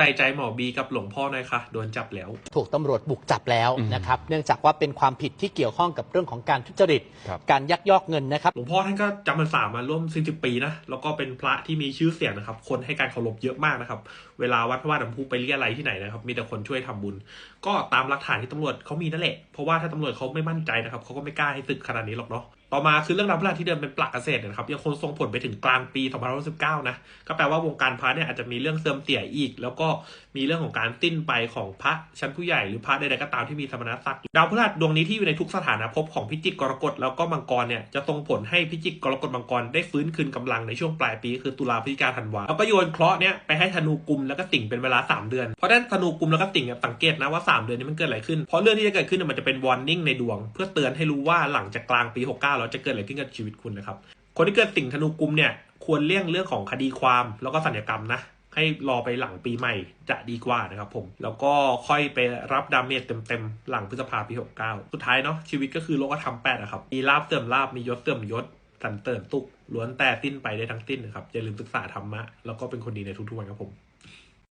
ใส่ใจหมอบีกับหลวงพ่อหน่อยค่ะโดนจับแล้ว ถูกตำรวจบุกจับแล้วอืมนะครับ เนื่องจากว่าเป็นความผิดที่เกี่ยวข้องกับเรื่องของการทุจริต ครับ การยักยอกเงินนะครับ หลวงพ่อท่านก็จำพรรษามาร่วม 40 ปีนะ แล้วก็เป็นพระที่มีชื่อเสียงนะครับ คนให้การเคารพเยอะมากนะครับ เวลาวัดพระวาดน้ำพุไปเรียอะไรยที่ไหนนะครับ มีแต่คนช่วยทำบุญ ก็ตามหลักฐานที่ตำรวจเขามีนั่นแหละ เพราะว่าถ้าตำรวจเขาไม่มั่นใจนะครับเขาก็ไม่กล้าให้ศึกขนาดนี้หรอกเนาะต่อมาคือเรื่องราวพระราชที่เดิมเป็นปลักเกษตรนะครับยังคงส่งผลไปถึงกลางปี2519นะก็แปลว่าวงการพระเนี่ยอาจจะมีเรื่องเสื่อมเตี่ยอีก แล้วก็มีเรื่องของการสิ้นไปของพระชั้นผู้ใหญ่หรือพระใดๆก็ตามที่มีสมณศักดิ์ดาวพฤหัสดวงนี้ที่อยู่ในทุกสถานะภพของพิจิกกรกฎแล้วก็มังกรเนี่ยจะส่งผลให้พิจิกกรกฎมังกรได้ฟื้นคืนกำลังในช่วงปลายปีคือตุลาพฤศจิกาธันวาแล้วก็โยนเคราะห์เนี่ยไปให้ธนูกุมแล้วก็ติ่งเป็นเวลา 3 เดือนเพราะฉะนั้นธนูกุมแล้วก็ติ่งสังเกตนะว่า 3 เดือนนี้มันเกิดอะไรขึ้นเพราะเรื่องที่จะเกิดขึ้นมันจะเป็น warning ในดวง เพื่อเตือนให้รู้ว่าหลังจากกลางปี 69แล้วจะเกิดอะไรขึ้นกับชีวิตคุณนะครับ คนที่เกิดสิงห์ธนูกุมเนี่ยควรเลี่ยงเรื่องของคดีความแล้วก็สัญญกรรมนะให้รอไปหลังปีใหม่จะดีกว่านะครับผม แล้วก็ค่อยไปรับดาเมจเต็มๆ หลังพฤษภาปี 69 สุดท้ายเนาะชีวิตก็คือโลกธรรมแปดอะครับ มีลาบเสื่อมลาบมียศเสื่อมยศ สันเติมตุกล้วนแต่สิ้นไปได้ทั้งสิ้นนะครับอย่าลืมศึกษาธรรมะ แล้วก็เป็นคนดีในทุกๆวันครับผม